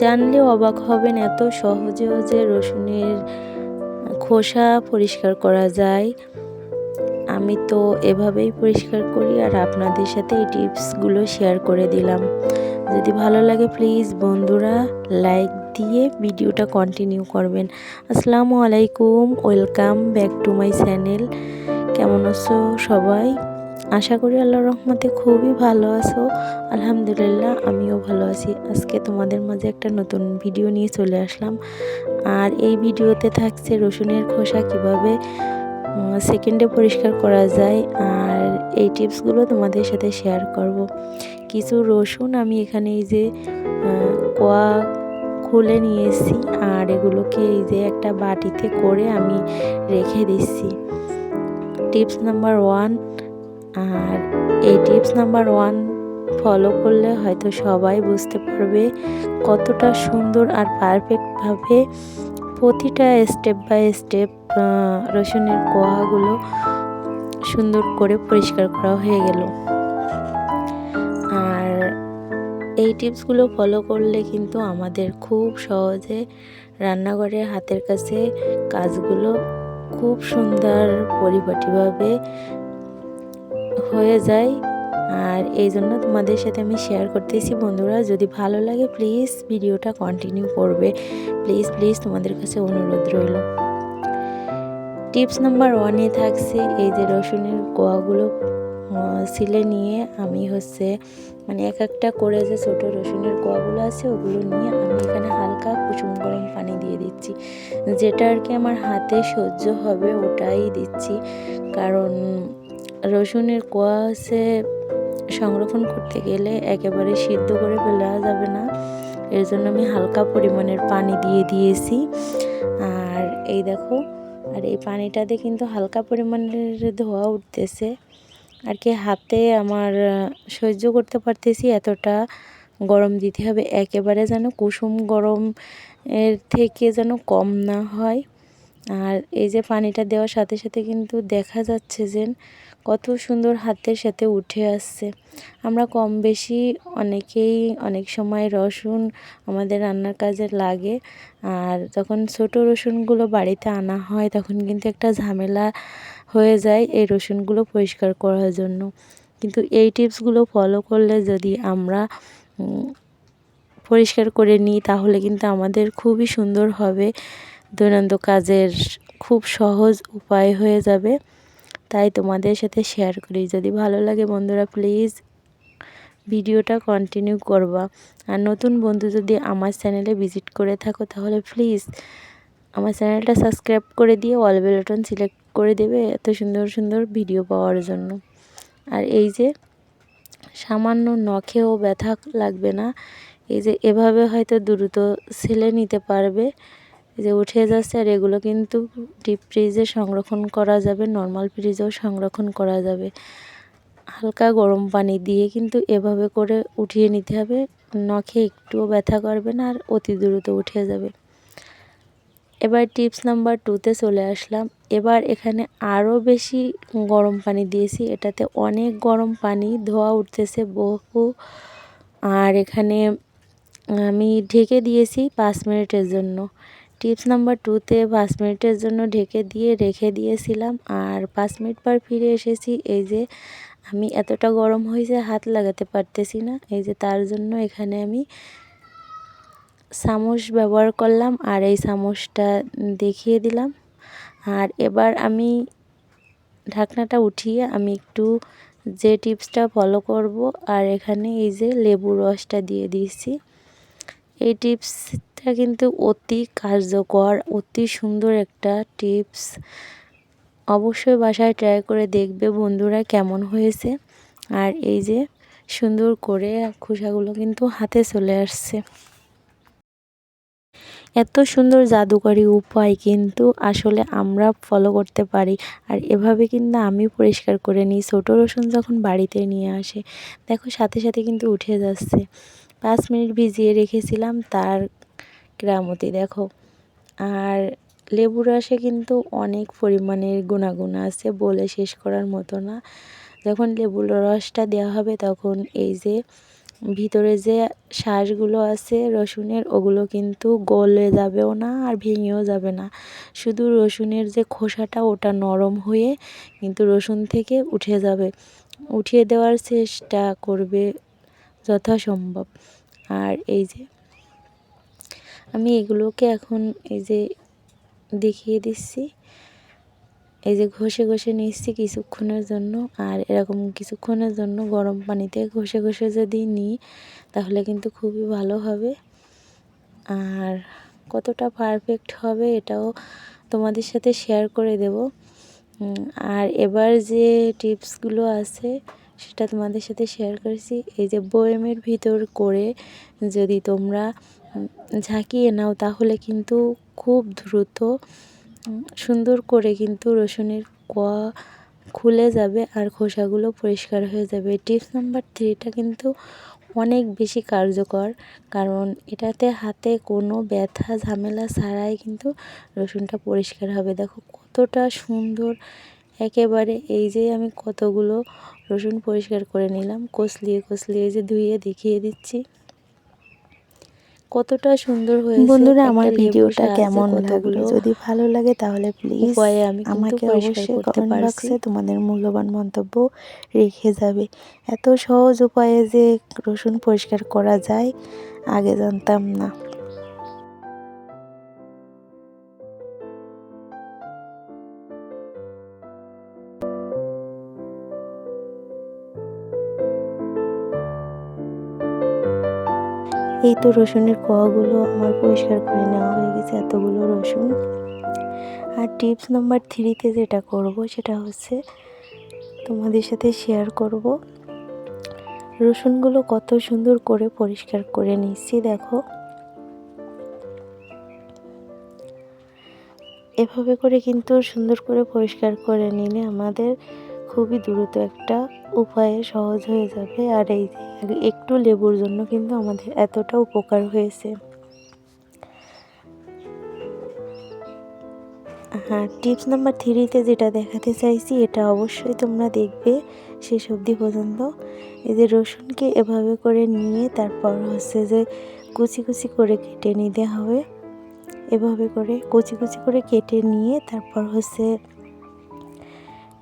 জানলে অবাক হবেন এত সহজেও যে রসুনের খোসা পরিষ্কার করা যায়। আমি তো এভাবেই পরিষ্কার করি আর আপনাদের সাথে এই টিপসগুলো শেয়ার করে দিলাম। যদি ভালো লাগে প্লিজ বন্ধুরা লাইক দিয়ে ভিডিওটা কন্টিনিউ করবেন। আসসালামু আলাইকুম, welcome back to my channel. কেমন আছো সবাই? আশা করি আল্লাহর রহমতে খুবই ভালো আছো। আলহামদুলিল্লাহ, আমিও ভালো আছি। আজকে তোমাদের মাঝে একটা নতুন ভিডিও নিয়ে চলে আসলাম। আর এই ভিডিওতে থাকছে রসুনের খোসা কীভাবে সেকেন্ডে পরিষ্কার করা যায়। আর এই টিপসগুলো তোমাদের সাথে শেয়ার করব। কিছু রসুন আমি এখানে এই যে কোয়া খুলে নিয়ে এসেছি আর এগুলোকে এই যে একটা বাটিতে করে আমি রেখে দিচ্ছি। Tips number one tips number one follow করলে হয়তো সবাই বুঝতে পারবে কতটা সুন্দর আর পারফেক্টভাবে প্রতিটা স্টেপ বাই স্টেপ রসুনের কোয়াগুলো সুন্দর করে পরিষ্কার করা হয়ে গেল। আর এই টিপসগুলো ফলো করলে কিন্তু আমাদের খুব সহজে রান্নাঘরের হাতের কাছে কাজগুলো খুব সুন্দর পরিপাটিভাবে হয়ে যায় আর এই জন্য তোমাদের সাথে আমি শেয়ার করতেছি। বন্ধুরা, যদি ভালো লাগে প্লিজ ভিডিওটা কন্টিনিউ করবে। প্লিজ প্লিজ তোমাদের কাছে অনুরোধ রইল। টিপস নাম্বার ওয়ানে থাকছে, এই যে রসুনের কোয়াগুলো সিলে নিয়ে আমি হচ্ছে মানে এক একটা করে যে ছোটো রসুনের কোয়াগুলো আছে, ওগুলো নিয়ে আমি এখানে হালকা কুসুম গরম পানি দিয়ে দিচ্ছি। যেটা আর কি আমার হাতে সহ্য হবে, ওটাই দিচ্ছি। কারণ রসুনের কোয়া হচ্ছে সংরক্ষণ করতে গেলে একেবারে সিদ্ধ করে ফেলা যাবে না। এর জন্য আমি হালকা পরিমাণের পানি দিয়ে দিয়েছি। আর এই দেখো, আর এই পানিটাতে কিন্তু হালকা পরিমাণের ধোয়া উঠতেছে। আর কি হাতে আমার সহ্য করতে পারতেছি এতটা গরম দিতে হবে। একেবারে যেন কুসুম গরম এর থেকে যেন কম না হয়। আর এই যে পানিটা দেওয়ার সাথে সাথে কিন্তু দেখা যাচ্ছে যে কত সুন্দর হাতের সাথে উঠে আসছে। আমরা কম বেশি অনেকেই অনেক সময় রসুন আমাদের রান্নার কাজে লাগে আর যখন ছোট রসুনগুলো বাড়িতে আনা হয় তখন কিন্তু একটা ঝামেলা হয়ে যায় এই রসুনগুলো পরিষ্কার করার জন্য। কিন্তু এই টিপসগুলো ফলো করলে যদি আমরা পরিষ্কার করে নিই তাহলে কিন্তু আমাদের খুবই সুন্দর হবে। দৈনন্দিন কাজের খুব সহজ উপায় হয়ে যাবে। তাই তোমাদের সাথে শেয়ার করি। যদি ভালো লাগে বন্ধুরা প্লিজ ভিডিওটা কন্টিনিউ করবা। আর নতুন বন্ধু যদি আমার চ্যানেলে ভিজিট করে থাকো, তাহলে প্লিজ আমার চ্যানেলটা সাবস্ক্রাইব করে দিয়ে অল বেলটন সিলেক্ট করে দেবে এত সুন্দর সুন্দর ভিডিও পাওয়ার জন্য। আর এই যে সামান্য নখেও ব্যথা লাগবে না, এই যে এভাবে হয়তো দ্রুত ছেলে নিতে পারবে। যে উঠে যাচ্ছে আর এগুলো কিন্তু ডিপ ফ্রিজে সংরক্ষণ করা যাবে নর্মাল ফ্রিজেও সংরক্ষণ করা যাবে। হালকা গরম পানি দিয়ে কিন্তু এভাবে করে উঠিয়ে নিতে হবে, নখে একটুও ব্যথা করবে না আর অতি দ্রুত উঠে যাবে। এবার টিপস নাম্বার টুতে চলে আসলাম। এবার এখানে আরও বেশি গরম পানি দিয়েছি, এটাতে অনেক গরম পানি ধোয়া উঠতেছে বহু। আর এখানে আমি ঢেকে দিয়েছি পাঁচ মিনিটের জন্য। টিপস নাম্বার টুতে পাঁচ মিনিটের জন্য ঢেকে দিয়ে রেখে দিয়েছিলাম। আর পাঁচ মিনিট পর ফিরে এসেছি। এই যে আমি এতটা গরম হয়েছে, হাত লাগাতে পারতেছি না। এই যে তার জন্য এখানে আমি চামচ ব্যবহার করলাম আর এই চামচটা দেখিয়ে দিলাম। আর এবার আমি ঢাকনাটা উঠিয়ে আমি একটু যে টিপসটা ফলো করব, আর এখানে এই যে লেবু রসটা দিয়ে দিয়েছি। এই টিপসটা কিন্তু অতি কার্যকর, অতি সুন্দর একটা টিপস। অবশ্যই বাসায় ট্রাই করে দেখবে বন্ধুরা কেমন হয়েছে। আর এই যে সুন্দর করে খোসাগুলো কিন্তু হাতে চলে আসছে। এত সুন্দর জাদুকরী উপায় কিন্তু আসলে আমরা ফলো করতে পারি। আর এভাবে কিন্তু আমি পরিষ্কার করে নিই। ছোটো রসুন যখন বাড়িতে নিয়ে আসে, দেখো সাথে সাথে কিন্তু উঠে যাচ্ছে। পাঁচ মিনিট ভিজিয়ে রেখেছিলাম, তার গ্রামতি, দেখো। আর লেবু রসে কিন্তু অনেক পরিমাণের গুণাগুণ আছে বলে শেষ করার মতো না। যখন লেবুর রসটা দেওয়া হবে তখন এই যে ভিতরে যে শ্বাসগুলো আছে রসুনের, ওগুলো কিন্তু গলে যাবেও না আর ভেঙেও যাবে না। শুধু রসুনের যে খোসাটা ওটা নরম হয়ে কিন্তু রসুন থেকে উঠে যাবে। উঠিয়ে দেওয়ার চেষ্টা করবে যথাসম্ভব। আর এই যে আমি এগুলোকে এখন এই যে দেখিয়ে দিচ্ছি। এই যে ঘষে ঘষে নিচ্ছি কিছুক্ষণের জন্য। আর এরকম কিছুক্ষণের জন্য গরম পানিতে ঘষে ঘষে যদি নিই, তাহলে কিন্তু খুবই ভালো হবে। আর কতটা পারফেক্ট হবে এটাও তোমাদের সাথে শেয়ার করে দেব। আর এবার যে টিপসগুলো আছে, সেটা তোমাদের সাথে শেয়ার করেছি। এই যে বয়েমের ভিতর করে যদি তোমরা ঝাঁকিয়ে নাও তাহলে কিন্তু খুব দ্রুত সুন্দর করে কিন্তু রসুনের কোয়া খুলে যাবে আর খোসাগুলো পরিষ্কার হয়ে যাবে। টিপস নাম্বার থ্রিটা কিন্তু অনেক বেশি কার্যকর, কারণ এটাতে হাতে কোনো ব্যথা, ঝামেলা ছাড়াই কিন্তু রসুনটা পরিষ্কার হবে। দেখো কতটা সুন্দর, একেবারে এই যে আমি কতগুলো রসুন পরিষ্কার করে নিলাম কষলিয়ে কষলিয়ে যে ধুয়ে দেখিয়ে দিচ্ছি। কতটা সুন্দর হয়েছে বন্ধুরা আমার ভিডিওটা কেমন লাগল? যদি ভালো লাগে তাহলে প্লিজ আমি আমাকে অবশ্যই কমেন্ট বক্সে তোমাদের মূল্যবান মন্তব্য রেখে যাবে। এত সহজ উপায়ে যে রসুন পরিষ্কার করা যায় আগে জানতাম না। এই তো রসুনের কোয়াগুলো আমার পরিষ্কার করে নেওয়া হয়ে গেছে, এতগুলো রসুন। আর টিপস নাম্বার থ্রিতে যেটা করব সেটা হচ্ছে তোমাদের সাথে শেয়ার করব। রসুনগুলো কত সুন্দর করে পরিষ্কার করে নিচ্ছি, দেখো। এভাবে করে কিন্তু সুন্দর করে পরিষ্কার করে নিলে আমাদের খুবই দ্রুত একটা উপায়ে সহজ হয়ে যাবে। আর এই একটু লেবুর জন্য কিন্তু আমাদের এতটা উপকার হয়েছে। হ্যাঁ টিপস নাম্বার থ্রিতে যেটা দেখাতে চাইছি, এটা অবশ্যই তোমরা দেখবে শেষ অবধি পর্যন্ত। এই যে, রসুনকে এভাবে করে নিয়ে তারপর হচ্ছে যে, কুচি কুচি করে কেটে নিতে হবে। এভাবে করে কুচি কুচি করে কেটে নিয়ে তারপর হচ্ছে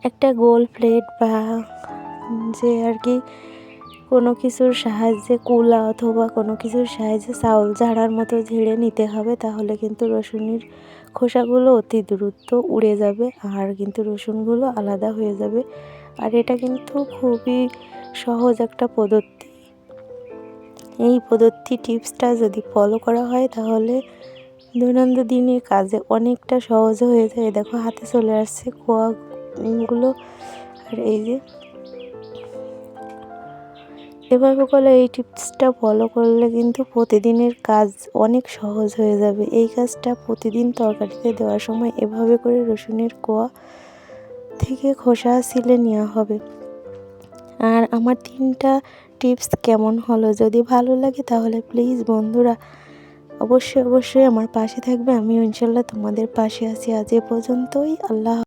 একটা গোল প্লেট বা যে আর কি কোনো কিছুর সাহায্যে কুলা অথবা কোনো কিছুর সাহায্যে চাউল ঝাড়ার মতো ঝেড়ে নিতে হবে, তাহলে কিন্তু রসুনের খোসাগুলো অতি দ্রুত উড়ে যাবে আর কিন্তু রসুনগুলো আলাদা হয়ে যাবে। আর এটা কিন্তু খুবই সহজ একটা পদ্ধতি। এই পদ্ধতি টিপসটা যদি ফলো করা হয় তাহলে দৈনন্দিন দিনের কাজে অনেকটা সহজ হয়ে যায়। দেখো হাতে চলে আসছে কোয়াগুলো আর এই যে। এভাবে করলে এই টিপসটা ফলো করলে কিন্তু প্রতিদিনের কাজ অনেক সহজ হয়ে যাবে। এই কাজটা প্রতিদিন তরকারিতে দেওয়ার সময় এভাবে করে রসুনের কোয়া থেকে খোসা সিলে নেওয়া হবে। আর আমার তিনটা টিপস কেমন হলো যদি ভালো লাগে তাহলে প্লিজ বন্ধুরা, অবশ্যই অবশ্যই আমার পাশে থাকবে। আমি ইনশাল্লাহ তোমাদের পাশে আছি। আজ এ পর্যন্তই। আল্লাহ